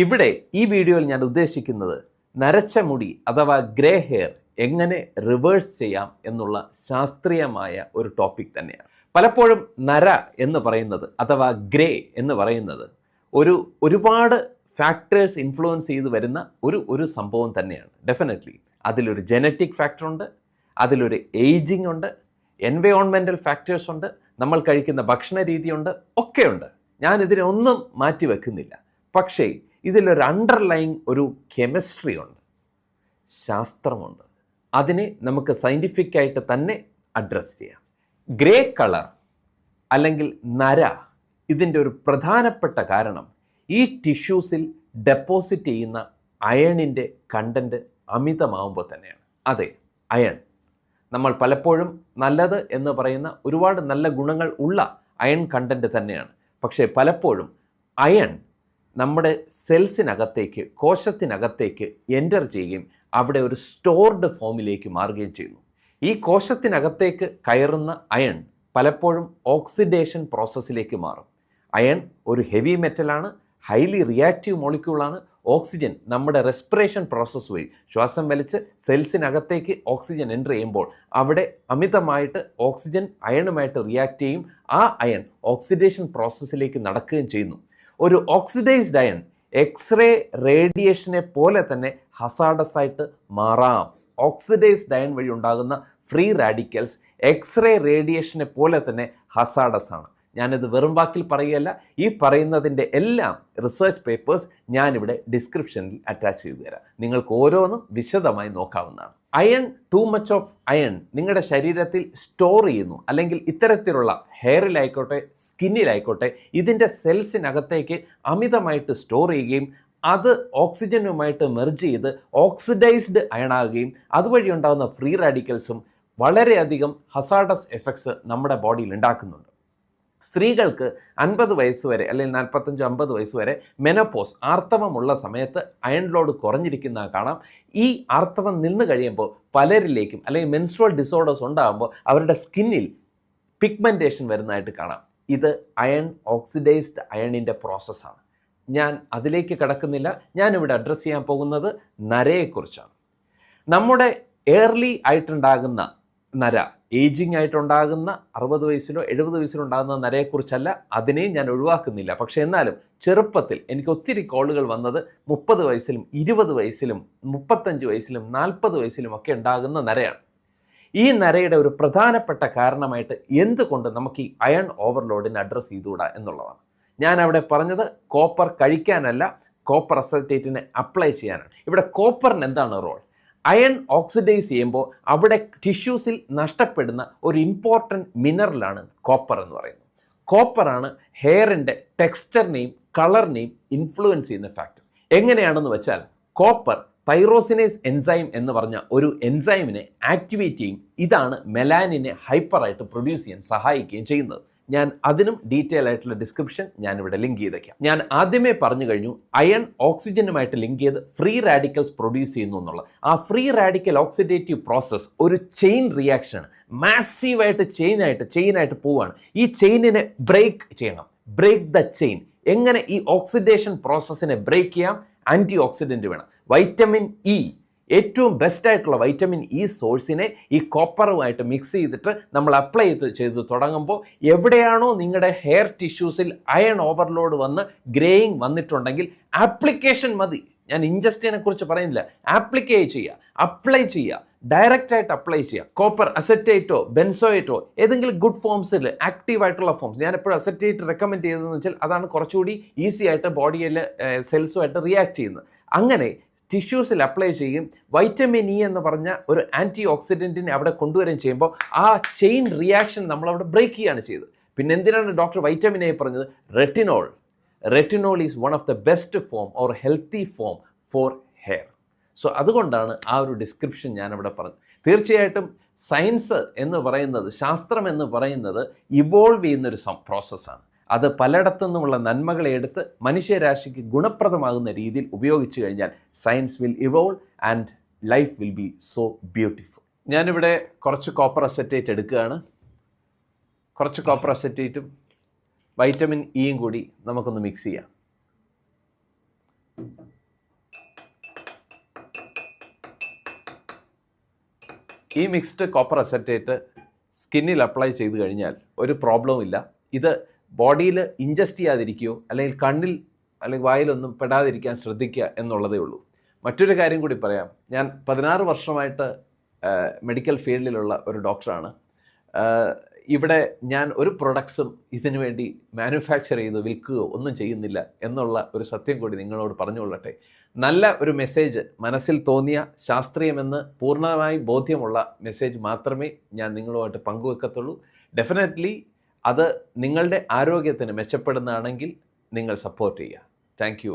ഇവിടെ ഈ വീഡിയോയിൽ ഞാൻ ഉദ്ദേശിക്കുന്നത് നരച്ച മുടി അഥവാ ഗ്രേ ഹെയർ എങ്ങനെ റിവേഴ്സ് ചെയ്യാം എന്നുള്ള ശാസ്ത്രീയമായ ഒരു ടോപ്പിക് തന്നെയാണ്. പലപ്പോഴും നര എന്ന് പറയുന്നത് അഥവാ ഗ്രേ എന്ന് പറയുന്നത് ഒരു ഒരുപാട് ഫാക്ടേഴ്സ് ഇൻഫ്ലുവൻസ് ചെയ്ത് വരുന്ന ഒരു ഒരു സംഭവം തന്നെയാണ്. ഡെഫിനറ്റ്ലി അതിലൊരു ജനറ്റിക് ഫാക്ടറുണ്ട് അതിലൊരു ഏജിംഗ് ഉണ്ട് എൻവയോൺമെന്റൽ ഫാക്ടേഴ്സ് ഉണ്ട് നമ്മൾ കഴിക്കുന്ന ഭക്ഷണ രീതിയുണ്ട് ഒക്കെയുണ്ട്. ഞാൻ ഇതിനെ ഒന്നും മാറ്റി വെക്കുന്നില്ല പക്ഷേ ഇതിലൊരു അണ്ടർലൈൻ ഒരു കെമിസ്ട്രി ഉണ്ട്. ശാസ്ത്രമുണ്ട്. അതിനെ നമുക്ക് സയന്റിഫിക്കായിട്ട് തന്നെ അഡ്രസ്സ് ചെയ്യാം. ഗ്രേ കളർ അല്ലെങ്കിൽ നര ഇതിന്റെ ഒരു പ്രധാനപ്പെട്ട കാരണം ഈ ടിഷ്യൂസിൽ ഡെപ്പോസിറ്റ് ചെയ്യുന്ന അയണിന്റെ കണ്ടന്റ് അമിതമാവുമ്പോൾ തന്നെയാണ്. അതെ അയൺ. നമ്മൾ പലപ്പോഴും നല്ലത് എന്ന് പറയുന്ന ഒരുപാട് നല്ല ഗുണങ്ങൾ ഉള്ള അയൺ കണ്ടന്റ് തന്നെയാണ്. പക്ഷേ പലപ്പോഴും അയൺ നമ്മുടെ സെൽസിനകത്തേക്ക് കോശത്തിനകത്തേക്ക് എന്റർ ചെയ്യുകയും അവിടെ ഒരു സ്റ്റോർഡ് ഫോമിലേക്ക് മാറുകയും ചെയ്യുന്നു. ഈ കോശത്തിനകത്തേക്ക് കയറുന്ന അയൺ പലപ്പോഴും ഓക്സിഡേഷൻ പ്രോസസ്സിലേക്ക് മാറും. അയൺ ഒരു ഹെവി മെറ്റലാണ് ഹൈലി റിയാക്റ്റീവ് മോളിക്യൂളാണ്. ഓക്സിജൻ നമ്മുടെ റെസ്പിറേഷൻ പ്രോസസ്സ് വഴി ശ്വാസം വലിച്ച് സെൽസിനകത്തേക്ക് ഓക്സിജൻ എന്റർ ചെയ്യുമ്പോൾ അവിടെ അമിതമായിട്ട് ഓക്സിജൻ അയണുമായിട്ട് റിയാക്റ്റ് ചെയ്യും. ആ അയൺ ഓക്സിഡേഷൻ പ്രോസസ്സിലേക്ക് നടക്കുകയും ചെയ്യുന്നു. ഒരു ഓക്സിഡൈസ്ഡ് അയൺ എക്സ്റേ റേഡിയേഷനെ പോലെ തന്നെ ഹസാഡസ് ആയിട്ട് മാറാം. ഓക്സിഡൈസ്ഡ് അയൺ വഴി ഉണ്ടാകുന്ന ഫ്രീ റാഡിക്കൽസ് എക്സ്റേ റേഡിയേഷനെ പോലെ തന്നെ ഹസാഡസ് ആണ്. ഞാനിത് വെറും വാക്കിൽ പറയുകയല്ല ഈ പറയുന്നതിന്റെ എല്ലാം റിസർച്ച് പേപ്പേഴ്സ് ഞാനിവിടെ ഡിസ്ക്രിപ്ഷനിൽ അറ്റാച്ച് ചെയ്തു തരാം. നിങ്ങൾക്ക് ഓരോന്നും വിശദമായി നോക്കാവുന്നതാണ്. Iron too much of iron നിങ്ങളുടെ ശരീരത്തിൽ സ്റ്റോർ ചെയ്യുന്നു. അല്ലെങ്കിൽ ഇത്തരത്തിലുള്ള ഹെയറിലായിക്കോട്ടെ സ്കിന്നിലായിക്കോട്ടെ ഇതിന്റെ സെൽസിനകത്തേക്ക് അമിതമായിട്ട് സ്റ്റോർ ചെയ്യുകയും അത് ഓക്സിജനുമായിട്ട് മെർജ് ചെയ്ത് ഓക്സിഡൈസ്ഡ് അയണാകുകയും അതുവഴി ഉണ്ടാകുന്ന ഫ്രീ റാഡിക്കൽസും വളരെയധികം ഹസാഡസ് എഫക്ട്സ് നമ്മുടെ ബോഡിയിൽ ഉണ്ടാക്കുന്നുണ്ട്. സ്ത്രീകൾക്ക് അൻപത് വയസ്സ് വരെ അല്ലെങ്കിൽ നാൽപ്പത്തഞ്ച് അമ്പത് വയസ്സ് വരെ മെനപ്പോസ് ആർത്തവമുള്ള സമയത്ത് അയൺ ലോഡ് കുറഞ്ഞിരിക്കുന്ന കാണാം. ഈ ആർത്തവം നിന്ന് കഴിയുമ്പോൾ പലരിലേക്കും അല്ലെങ്കിൽ മെൻസ്ട്രൽ ഡിസോർഡേഴ്സ് ഉണ്ടാകുമ്പോൾ അവരുടെ സ്കിന്നിൽ പിഗ്മെന്റേഷൻ വരുന്നതായിട്ട് കാണാം. ഇത് അയൺ ഓക്സിഡൈസ്ഡ് അയണിന്റെ പ്രോസസ്സാണ് ഞാൻ അതിലേക്ക് കടക്കുന്നില്ല. ഞാനിവിടെ അഡ്രസ്സ് ചെയ്യാൻ പോകുന്നത് നരയെക്കുറിച്ചാണ്. നമ്മുടെ ഏർലി ആയിട്ടുണ്ടാകുന്ന നര. ഏജിങ് ആയിട്ടുണ്ടാകുന്ന അറുപത് വയസ്സിലോ എഴുപത് വയസ്സിലോ ഉണ്ടാകുന്ന നരയെക്കുറിച്ചല്ല അതിനെയും ഞാൻ ഒഴിവാക്കുന്നില്ല. പക്ഷേ എന്നാലും ചെറുപ്പത്തിൽ എനിക്ക് ഒത്തിരി കോളുകൾ വന്നത് മുപ്പത് വയസ്സിലും ഇരുപത് വയസ്സിലും മുപ്പത്തഞ്ച് വയസ്സിലും നാൽപ്പത് വയസ്സിലും ഒക്കെ ഉണ്ടാകുന്ന നരയാണ്. ഈ നരയുടെ ഒരു പ്രധാനപ്പെട്ട കാരണമായിട്ട് എന്തുകൊണ്ട് നമുക്ക് ഈ അയൺ ഓവർലോഡിനെ അഡ്രസ്സ് ചെയ്തുകൂടാ എന്നുള്ളതാണ്. ഞാൻ അവിടെ പറഞ്ഞത് കോപ്പർ കഴിക്കാനല്ല കോപ്പർ അസറ്റേറ്റിനെ അപ്ലൈ ചെയ്യാനാണ്. ഇവിടെ കോപ്പറിന് എന്താണ് റോൾ? അയൺ ഓക്സിഡൈസ് ചെയ്യുമ്പോൾ അവിടെ ടിഷ്യൂസിൽ നഷ്ടപ്പെടുന്ന ഒരു ഇമ്പോർട്ടന്റ് മിനറലാണ് കോപ്പർ എന്ന് പറയുന്നത്. കോപ്പറാണ് ഹെയറിന്റെ ടെക്സ്ചറിനെയും കളറിനെയും ഇൻഫ്ലുവൻസ് ചെയ്യുന്ന ഫാക്ടർ എങ്ങനെയാണെന്ന് വെച്ചാൽ കോപ്പർ തൈറോസിനേസ് എൻസൈം എന്ന് പറഞ്ഞ ഒരു എൻസൈമിനെ ആക്ടിവേറ്റ് ചെയ്യും. ഇതാണ് മെലാനിനെ ഹൈപ്പറായിട്ട് പ്രൊഡ്യൂസ് ചെയ്യാൻ സഹായിക്കുകയും ചെയ്യുന്നത്. ഞാൻ അതിനും ഡീറ്റെയിൽ ആയിട്ടുള്ള ഡിസ്ക്രിപ്ഷൻ ഞാൻ ഇവിടെ ലിങ്ക് ചെയ്തേക്കാം. ഞാൻ ആദ്യമേ പറഞ്ഞു കഴിഞ്ഞു അയൺ ഓക്സിജനുമായിട്ട് ലിങ്ക് ചെയ്ത് ഫ്രീ റാഡിക്കൽസ് പ്രൊഡ്യൂസ് ചെയ്യുന്നു എന്നുള്ളത്. ആ ഫ്രീ റാഡിക്കൽ ഓക്സിഡേറ്റീവ് പ്രോസസ്സ് ഒരു ചെയിൻ റിയാക്ഷൻ മാസീവായിട്ട് ചെയിനായിട്ട് ചെയിനായിട്ട് പോവുകയാണ്. ഈ ചെയിനിനെ ബ്രേക്ക് ചെയ്യണം. ബ്രേക്ക് ദ ചെയിൻ എങ്ങനെ ഈ ഓക്സിഡേഷൻ പ്രോസസ്സിനെ ബ്രേക്ക് ചെയ്യാം? ആന്റി ഓക്സിഡന്റ് വേണം. വൈറ്റമിൻ ഇ ഏറ്റവും ബെസ്റ്റായിട്ടുള്ള വൈറ്റമിൻ ഇ സോഴ്സിനെ ഈ കോപ്പറുമായിട്ട് മിക്സ് ചെയ്തിട്ട് നമ്മൾ അപ്ലൈ ചെയ്ത് ചെയ്ത് തുടങ്ങുമ്പോൾ എവിടെയാണോ നിങ്ങളുടെ ഹെയർ ടിഷ്യൂസിൽ അയൺ ഓവർലോഡ് വന്ന് ഗ്രേയിങ് വന്നിട്ടുണ്ടെങ്കിൽ ആപ്ലിക്കേഷൻ മതി. ഞാൻ ഇൻജസ്റ്റിനെ കുറിച്ച് പറയുന്നില്ല. ആപ്ലിക്കേ ചെയ്യുക അപ്ലൈ ചെയ്യുക ഡയറക്റ്റ് ആയിട്ട് അപ്ലൈ ചെയ്യുക. കോപ്പർ അസറ്റേറ്റോ ബെൻസോയേറ്റോ ഏതെങ്കിലും ഗുഡ് ഫോംസിൽ ആക്റ്റീവ് ആയിട്ടുള്ള ഫോംസ് ഞാൻ എപ്പോഴും അസറ്റേറ്റ് റെക്കമെൻഡ് ചെയ്തതെന്ന് വെച്ചാൽ അതാണ് കുറച്ചുകൂടി ഈസി ആയിട്ട് ബോഡിയിൽ സെൽസുമായിട്ട് റിയാക്ട് ചെയ്യുന്നത്. അങ്ങനെ ടിഷ്യൂസിൽ അപ്ലൈ ചെയ്യും. വൈറ്റമിൻ ഇ എന്ന് പറഞ്ഞ ഒരു ആന്റി ഓക്സിഡന്റിനെ അവിടെ കൊണ്ടുവരികയും ചെയ്യുമ്പോൾ ആ ചെയിൻ റിയാക്ഷൻ നമ്മളവിടെ ബ്രേക്ക് ചെയ്യുകയാണ് ചെയ്തത്. പിന്നെ എന്തിനാണ് ഡോക്ടർ വൈറ്റമിൻ എ പറഞ്ഞത്? Retinol retinol is one of the best form or healthy form for hair so അതുകൊണ്ടാണ് ആ ഒരു ഡിസ്ക്രിപ്ഷൻ ഞാനവിടെ പറഞ്ഞത്. തീർച്ചയായിട്ടും സയൻസ് എന്ന് പറയുന്നത് ശാസ്ത്രം എന്ന് പറയുന്നത് ഇവോൾവ് ചെയ്യുന്നൊരു പ്രോസസ്സാണ് അത് പലയിടത്തു നിന്നുമുള്ള നന്മകളെ എടുത്ത് മനുഷ്യരാശിക്ക് ഗുണപ്രദമാകുന്ന രീതിയിൽ ഉപയോഗിച്ചു കഴിഞ്ഞാൽ science will evolve and life will be so beautiful ഞാനിവിടെ കുറച്ച് കോപ്പർ അസറ്റേറ്റ് എടുക്കുകയാണ്. കുറച്ച് കോപ്പർ അസറ്റേറ്റും വൈറ്റമിൻ ഇയും കൂടി നമുക്കൊന്ന് മിക്സ് ചെയ്യാം. ഈ മിക്സ്ഡ് കോപ്പർ അസറ്റേറ്റ് സ്കിന്നിൽ അപ്ലൈ ചെയ്ത് കഴിഞ്ഞാൽ ഒരു പ്രോബ്ലവും ഇല്ല. ഇത് ബോഡിയിൽ ഇൻജസ്റ്റ് ചെയ്യാതിരിക്കുകയോ അല്ലെങ്കിൽ കണ്ണിൽ അല്ലെങ്കിൽ വായിലൊന്നും പെടാതിരിക്കാൻ ശ്രദ്ധിക്കുക എന്നുള്ളതേ ഉള്ളൂ. മറ്റൊരു കാര്യം കൂടി പറയാം. ഞാൻ പതിനാറ് വർഷമായിട്ട് മെഡിക്കൽ ഫീൽഡിലുള്ള ഒരു ഡോക്ടറാണ്. ഇവിടെ ഞാൻ ഒരു പ്രൊഡക്ട്സും ഇതിനു വേണ്ടി മാനുഫാക്ചർ ചെയ്ത് വിൽക്കുകയോ ഒന്നും ചെയ്യുന്നില്ല എന്നുള്ള ഒരു സത്യം കൂടി നിങ്ങളോട് പറഞ്ഞുകൊള്ളട്ടെ. നല്ല ഒരു മെസ്സേജ് മനസ്സിൽ തോന്നിയ ശാസ്ത്രീയമെന്ന് പൂർണമായി ബോധ്യമുള്ള മെസ്സേജ് മാത്രമേ ഞാൻ നിങ്ങളുമായിട്ട് പങ്കുവെക്കത്തുള്ളൂ. ഡെഫിനറ്റ്ലി അത് നിങ്ങളുടെ ആരോഗ്യത്തിന് മെച്ചപ്പെടുന്നതാണെങ്കിൽ നിങ്ങൾ സപ്പോർട്ട് ചെയ്യുക. Thank you